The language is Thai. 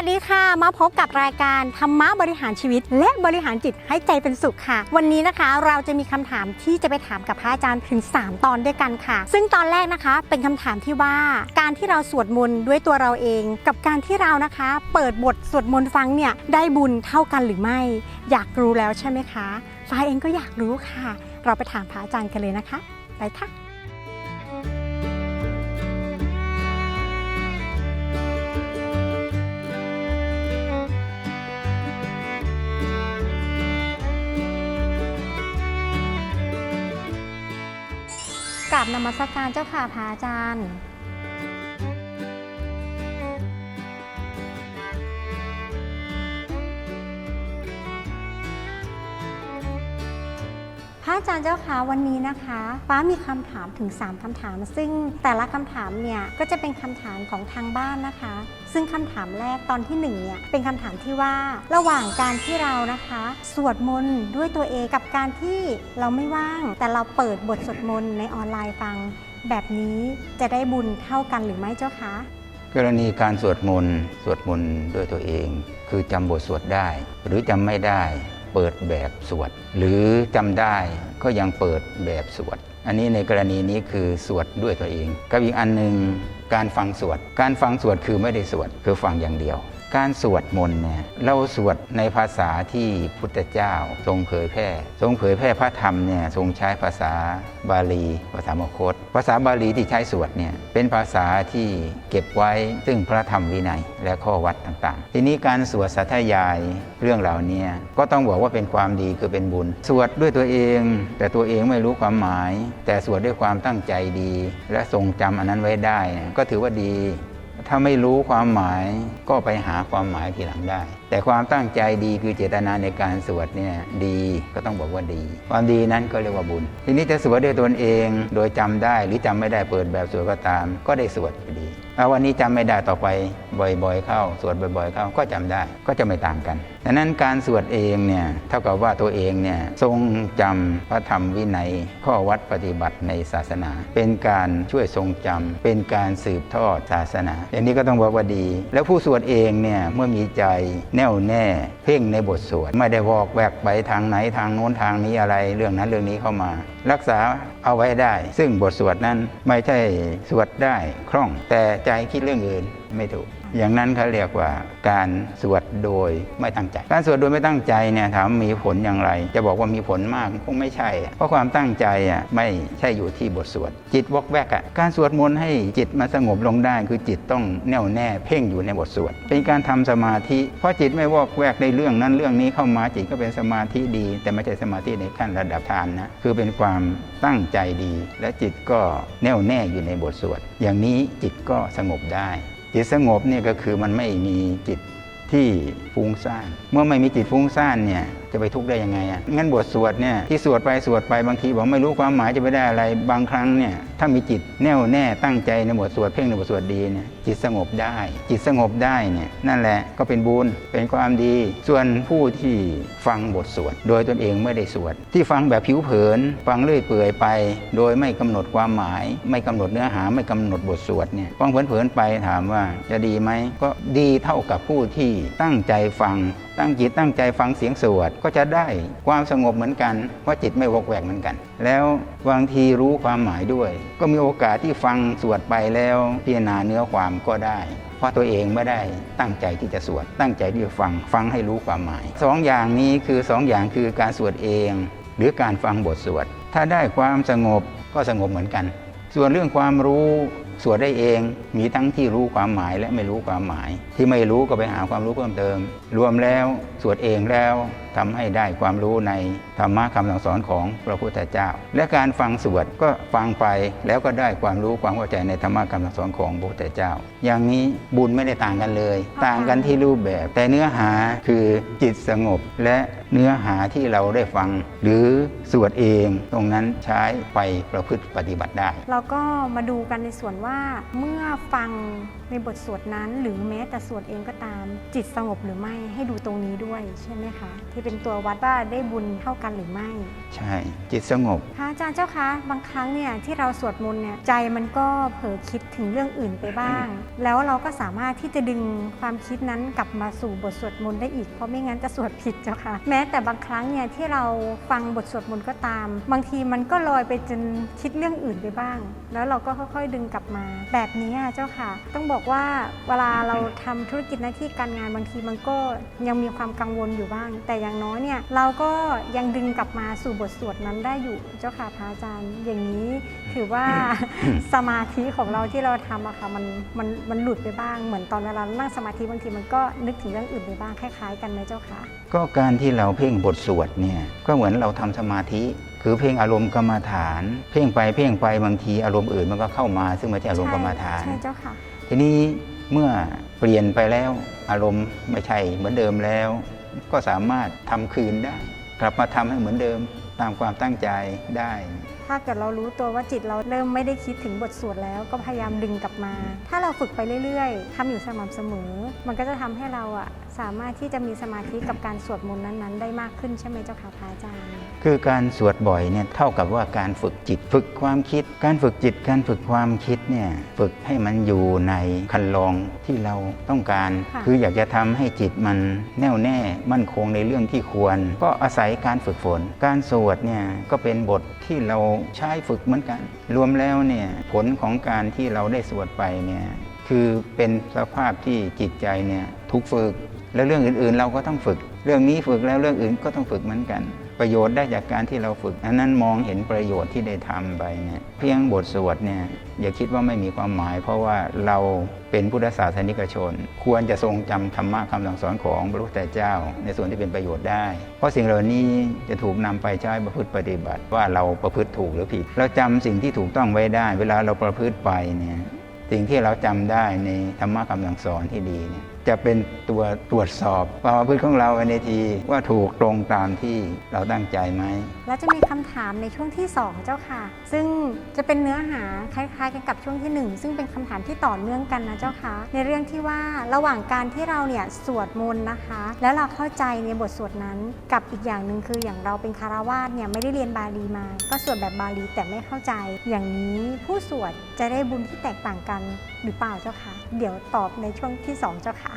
วัสดีค่ะ มาพบกับรายการธรรมะบริหารชีวิต และบริหารจิตให้ใจเป็นสุขค่ะ วันนี้นะคะเราจะมีคำถามที่จะไปถามกับพระอาจารย์ถึง 3 ตอนด้วยกันค่ะ ซึ่งตอนแรกนะคะเป็นคำถามที่ว่าการที่เราสวดมนต์ด้วยตัวเราเอง กับการที่เรานะคะ เปิดบทสวดมนต์ฟังเนี่ยได้บุญเท่ากันหรือไม่ อยากรู้แล้วใช่ไหมคะฟ้าเองก็อยากรู้ค่ะ เราไปถามพระอาจารย์กันเลยนะคะ ไปค่ะ ราบนมัสการเจ้าค่ะพระอาจารย์ อาจารย์เจ้าคะวันนี้นะคะฟ้ามีคำถามถึง 3คำถาม ซึ่งแต่ละคำถามเนี่ยก็จะเป็นคำถามของทางบ้านนะคะ ซึ่งคำถามแรกตอนที่หนึ่งเนี่ยเป็นคำถามที่ว่าระหว่างการที่เรานะคะ สวดมนต์ด้วยตัวเองกับการที่เราไม่ว่าง แต่เราเปิดบทสวดมนต์ในออนไลน์ฟัง แบบนี้จะได้บุญเท่ากันหรือไม่เจ้าคะกรณีการสวดมนต์สวดมนต์ด้วยตัวเอง คือจำบทสวดได้ หรือจำไม่ได้ เปิดแบบสวด หรือจำได้ก็ยังเปิดแบบสวด อันนี้ในกรณีนี้คือสวดด้วยตัวเองกับอีกอันหนึ่งการฟังสวด การฟังสวดคือไม่ได้สวดคือฟังอย่างเดียว การสวดมนต์เนี่ยเราสวดในภาษาที่พุทธเจ้า ทรงเผยแพร่ ทรงเผยแพร่พระธรรมเนี่ยทรงใช้ภาษาบาลี ภาษามคต ภาษาบาลีที่ใช้สวดเนี่ยเป็นภาษาที่เก็บไว้ซึ่งพระธรรมวินัยและข้อวัดต่างๆ ทีนี้การสวดสาธยายเรื่องเหล่านี้ก็ต้องบอกว่าเป็นความดีคือเป็นบุญ สวดด้วยตัวเอง แต่ตัวเองไม่รู้ความหมาย แต่สวดด้วยความตั้งใจดี และทรงจำอันนั้นไว้ได้ ก็ถือว่าดี ถ้าไม่รู้ความหมายก็ไปหาความหมายทีหลังได้ แต่ความตั้งใจดีคือเจตนาในการสวดเนี่ยดีก็ต้องบอกว่าดี ความดีนั้นก็เรียกว่าบุญ ทีนี้จะสวดด้วยตนเองโดยจำได้หรือจำไม่ได้เปิดแบบสวดก็ตาม ก็ได้สวดดีถ้าวันนี้จำไม่ได้ต่อไปบ่อยๆ เข้า สวดบ่อยๆ เข้าก็จำได้ก็จะไม่ต่างกันดังนั้นการสวดเองเนี่ยเท่ากับว่าตัวเองเนี่ยทรงจำพระธรรมวินัย ข้อวัดปฏิบัติในศาสนา เป็นการช่วยทรงจำเป็นการสืบทอดศาสนา อย่างนี้ก็ต้องบอกว่าดี แล้วผู้สวดเองเนี่ยเมื่อมีใจแน่วแน่ เพ่งในบทสวด ไม่ได้วอกแวกไปทางไหนทางโน้นทางนี้อะไรเรื่องนั้นเรื่องนี้เข้ามา รักษาเอาไว้ได้ ซึ่งบทสวดนั้นไม่ใช่สวดได้คล่องแต่ใจคิดเรื่องอื่น ไม่ถูก อย่างนั้นเขาเรียกว่าการสวดโดยไม่ตั้งใจ การสวดโดยไม่ตั้งใจเนี่ยถามมีผลอย่างไร จะบอกว่ามีผลมากคงไม่ใช่ เพราะความตั้งใจอะไม่ใช่อยู่ที่บทสวด จิตวอกแวกอะการสวดมนต์ให้จิตมาสงบลงได้ คือจิตต้องแน่วแน่เพ่งอยู่ในบทสวด เป็นการทำสมาธิ เพราะจิตไม่วอกแวกในเรื่องนั้นเรื่องนี้เข้ามาจิตก็เป็นสมาธิดี แต่ไม่ใช่สมาธิในขั้นระดับฌานนะคือเป็นความตั้งใจดี และจิตก็แน่วแน่อยู่ในบทสวด อย่างนี้จิตก็สงบได้ จิตสงบเนี่ยก็คือมันไม่มีจิตที่ฟุ้งซ่าน เมื่อไม่มีจิตฟุ้งซ่านเนี่ยจะไปทุกข์ได้ยังไงอะงั้นบทสวดเนี่ยที่สวดไปสวดไปบางทีบอกไม่รู้ความหมายจะไปได้อะไร บางครั้งเนี่ยถ้ามีจิตแน่วแน่ตั้งใจในบทสวดเพ่งในบทสวดดีเนี่ยจิตสงบได้ จิตสงบได้เนี่ยนั่นแหละก็เป็นบุญเป็นความดี ส่วนผู้ที่ฟังบทสวดโดยตนเองไม่ได้สวด ที่ฟังแบบผิวเผิน ฟังเลื่อยเปื่อยไป โดยไม่กำหนดความหมาย ไม่กำหนดเนื้อหาไม่กำหนดบทสวดเนี่ยฟังเผินๆไปถามว่าจะดีไหมก็ดีเท่ากับผู้ที่ตั้งใจฟังตั้งจิตตั้งใจฟังเสียงสวดก็จะได้ความสงบเหมือนกันเพราะจิตไม่วกแวกเหมือนกัน แล้วบางทีรู้ความหมายด้วย ก็มีโอกาสที่ฟังสวดไปแล้วพิจารณาเนื้อความก็ได้เพราะตัวเองไม่ได้ตั้งใจที่จะสวด ตั้งใจที่จะฟังฟังให้รู้ความหมายสองอย่างนี้คือสองอย่างคือการสวดเอง หรือการฟังบทสวด ถ้าได้ความสงบก็สงบเหมือนกัน ส่วนเรื่องความรู้สวดได้เองมีทั้งที่รู้ความหมายและไม่รู้ความหมาย ที่ไม่รู้ก็ไปหาความรู้เพิ่มเติม รวมแล้วสวดเองแล้วทำให้ได้ความรู้ในธรรมะคำสั่งสอนของพระพุทธเจ้า และการฟังสวดก็ฟังไปแล้วก็ได้ความรู้ความเข้าใจในธรรมะคำสั่งสอนของพระพุทธเจ้า อย่างนี้บุญไม่ได้ต่างกันเลย ต่างกันที่รูปแบบ แต่เนื้อหาคือจิตสงบและเนื้อหาที่เราได้ฟัง หรือสวดเองตรงนั้นใช้ไปประพฤติปฏิบัติได้ เราก็มาดูกันในส่วนว่าเมื่อฟังในบทสวดนั้น หรือแม้แต่สวดเองก็ตามจิตสงบหรือไม่ให้ดูตรงนี้ด้วยใช่ไหมคะที่ที่เป็นตัววัดว่าได้บุญเท่ากันหรือไม่ ใช่ จิตสงบพระอาจารย์เจ้าคะบางครั้งเนี่ยที่เราสวดมนต์เนี่ยใจมันก็เผลอคิดถึงเรื่องอื่นไปบ้าง แล้วเราก็สามารถที่จะดึงความคิดนั้นกลับมาสู่บทสวดมนต์ได้อีกเพราะไม่งั้นจะสวดผิดเจ้าค่ะ แม้แต่บางครั้งเนี่ยที่เราฟังบทสวดมนต์ก็ตาม บางทีมันก็ลอยไปจนคิดเรื่องอื่นไปบ้าง แล้วเราก็ค่อยๆ ดึงกลับมา แบบนี้อะเจ้าค่ะ ต้องบอกว่าเวลาเราทำธุรกิจหน้าที่การงานบางทีมันก็ยังมีความกังวลอยู่บ้าง แต่อย่างน้อยเนี่ยเราก็ยังดึงกลับมาสู่บทสวดนั้นได้อยู่เจ้าค่ะพระอาจารย์ อย่างนี้ถือว่าสมาธิของเราที่เราทำอะค่ะมันมันมันหลุดไปบ้างเหมือนตอนเวลานั่งสมาธิบางทีมันก็นึกถึงเรื่องอื่นไปบ้างคล้ายๆ กันไหมเจ้าค่ะก็การที่เราเพ่งบทสวดเนี่ยก็เหมือนเราทำสมาธิคือเพ่งอารมณ์กรรมฐาน เพ่งไปเพ่งไปบางทีอารมณ์อื่นมันก็เข้ามา ซึ่งไม่ใช่อารมณ์กรรมฐานใช่เจ้าค่ะทีนี้เมื่อเปลี่ยนไปแล้วอารมณ์ไม่ใช่เหมือนเดิมแล้ว ก็สามารถทำคืนได้ กลับมาทำให้เหมือนเดิมตามความตั้งใจได้ ถ้าเกิดเรารู้ตัวว่าจิตเราเริ่มไม่ได้คิดถึงบทสวดแล้วก็พยายามดึงกลับมา ถ้าเราฝึกไปเรื่อยๆทำอยู่สม่ำเสมอ มันก็จะทำให้เราอะสามารถที่จะมีสมาธิกับการสวดมนต์นั้นๆ ได้มากขึ้นใช่ไหมเจ้าค่ะพระอาจารย์ คือการสวดบ่อยเนี่ยเท่ากับว่าการฝึกจิตฝึกความคิด การฝึกจิตการฝึกความคิดเนี่ยฝึกให้มันอยู่ในคันลองที่เราต้องการค่ะคืออยากจะทำให้จิตมันแน่วแน่มั่นคงในเรื่องที่ควร ก็อาศัยการฝึกฝน การสวดเนี่ยก็เป็นบทที่เราใช้ฝึกเหมือนกัน รวมแล้วเนี่ยผลของการที่เราได้สวดไปเนี่ยคือเป็นสภาพที่จิตใจเนี่ยถูกฝึก แล้วเรื่องอื่นๆ เราก็ต้องฝึก เรื่องนี้ฝึกแล้วเรื่องอื่นก็ต้องฝึกเหมือนกัน ประโยชน์ได้จากการที่เราฝึก อันนั้นมองเห็นประโยชน์ที่ได้ทำไปเนี่ยเพียงบทสวดเนี่ยอย่าคิดว่าไม่มีความหมาย เพราะว่าเราเป็นพุทธศาสนิกชน ควรจะทรงจำธรรมะคำสั่งสอนของพระพุทธเจ้า ในส่วนที่เป็นประโยชน์ได้ เพราะสิ่งเหล่านี้จะถูกนำไปใช้ประพฤติปฏิบัติ ว่าเราประพฤติถูกหรือผิด เราจำสิ่งที่ถูกต้องไว้ได้ เวลาเราประพฤติไปเนี่ยสิ่งที่เราจำได้ในธรรมะคำสั่งสอนที่ดีเนี่ย จะเป็นตัวตรวจสอบความประพฤติของเราในทีว่าถูกตรงตามที่เราตั้งใจไหม แล้วจะมีคำถามในช่วงที่ 2 เจ้าค่ะ ซึ่งจะเป็นเนื้อหาคล้ายๆกันกับช่วงที่ 1 ซึ่งเป็นคำถามที่ต่อเนื่องกันนะเจ้าค่ะ ในเรื่องที่ว่าระหว่างการที่เราเนี่ยสวดมนต์นะคะ แล้วเราเข้าใจในบทสวดนั้นกับอีกอย่างหนึ่งคืออย่างเราเป็นคารวาสเนี่ยไม่ได้เรียนบาลีมา ก็สวดแบบบาลีแต่ไม่เข้าใจ อย่างนี้ผู้สวดจะได้บุญที่แตกต่างกันหรือเปล่าเจ้าคะเดี๋ยวตอบในช่วงที่สองเจ้าค่ะ